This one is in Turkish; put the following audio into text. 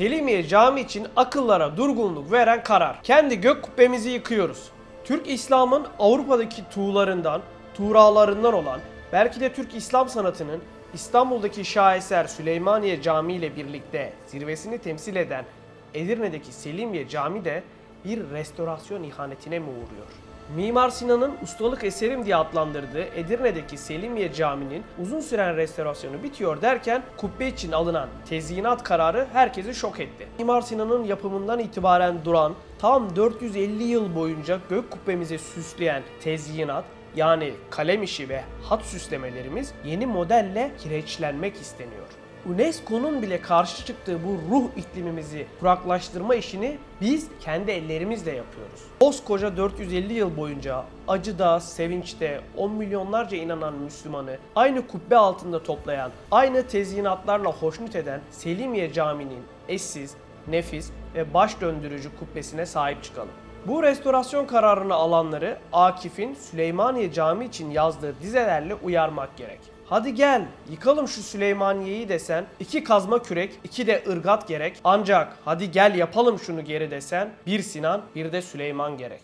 Selimiye Cami için akıllara durgunluk veren karar. Kendi gök kubbemizi yıkıyoruz. Türk İslam'ın Avrupa'daki tuğlarından, tuğralarından olan, belki de Türk İslam sanatının İstanbul'daki şaheser Süleymaniye Camii ile birlikte zirvesini temsil eden Edirne'deki Selimiye Cami de bir restorasyon ihanetine mi uğruyor? Mimar Sinan'ın ustalık eserim diye adlandırdığı Edirne'deki Selimiye Camii'nin uzun süren restorasyonu bitiyor derken kubbe için alınan tezyinat kararı herkesi şok etti. Mimar Sinan'ın yapımından itibaren duran tam 450 yıl boyunca gök kubbemizi süsleyen tezyinat yani kalem işi ve hat süslemelerimiz yeni modelle kireçlenmek isteniyor. UNESCO'nun bile karşı çıktığı bu ruh iklimimizi kuraklaştırma işini biz kendi ellerimizle yapıyoruz. Koskoca 450 yıl boyunca acıda, sevinçte 10 milyonlarca inanan Müslümanı aynı kubbe altında toplayan, aynı tezyinatlarla hoşnut eden Selimiye Camii'nin eşsiz, nefis ve baş döndürücü kubbesine sahip çıkalım. Bu restorasyon kararını alanları Akif'in Süleymaniye Camii için yazdığı dizelerle uyarmak gerek. Hadi gel yıkalım şu Süleymaniye'yi desen iki kazma kürek iki de ırgat gerek ancak hadi gel yapalım şunu geri desen bir Sinan bir de Süleyman gerek.